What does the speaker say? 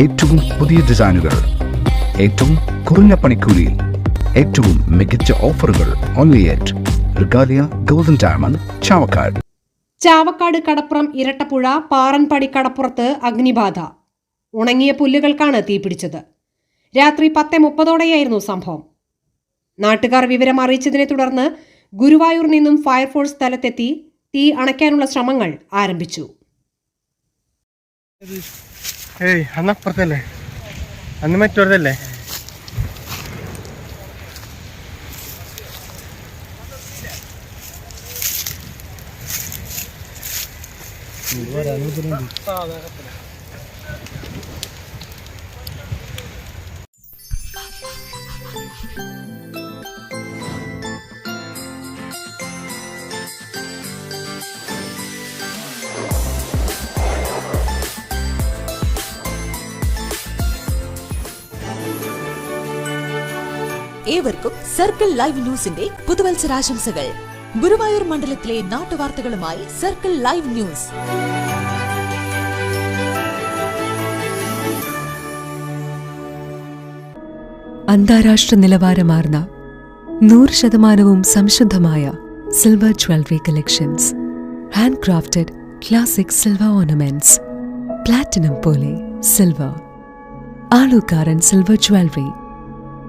ഏറ്റവും പുതിയ ഡിസൈനുകൾ ഏറ്റവും കുറഞ്ഞ പണിക്കൂലിയിൽ ഏറ്റവും മികച്ച ഓഫറുകൾ ഓൺലി ഗോൾഡൻ ചാവക്കാട്. ചാവക്കാട് കടപ്പുറം ഇരട്ടപ്പുഴ പാറൻപടി കടപ്പുറത്ത് അഗ്നിബാധ. ഉണങ്ങിയ പുല്ലുകൾക്കാണ് തീപിടിച്ചത് രാത്രി പത്ത് മുപ്പതോടെയായിരുന്നു സംഭവം. നാട്ടുകാർ വിവരം അറിയിച്ചതിനെ തുടർന്ന് ഗുരുവായൂർ നിന്നും ഫയർഫോഴ്സ് സ്ഥലത്തെത്തി തീ അണയ്ക്കാനുള്ള ശ്രമങ്ങൾ ആരംഭിച്ചു. ഏയ് അന്ന് അപ്പുറത്തല്ലേ? അന്ന് മറ്റോടത്തല്ലേ? ഏവർക്കും സർക്കിൾ ലൈവ് ന്യൂസിന്റെ പുതുവത്സരാശംസകൾ. ഗുരുവായൂർ മണ്ഡലത്തിലെ നാട്ടുവാർത്തകളുമായി സർക്കിൾ ലൈവ് ന്യൂസ്. അന്താരാഷ്ട്ര നിലവാരമാർന്ന നൂറ് ശതമാനവും സംശുദ്ധമായ silver jewellery collections. Handcrafted classic silver ornaments. Platinum പോലെ silver. Alookkaran silver jewellery.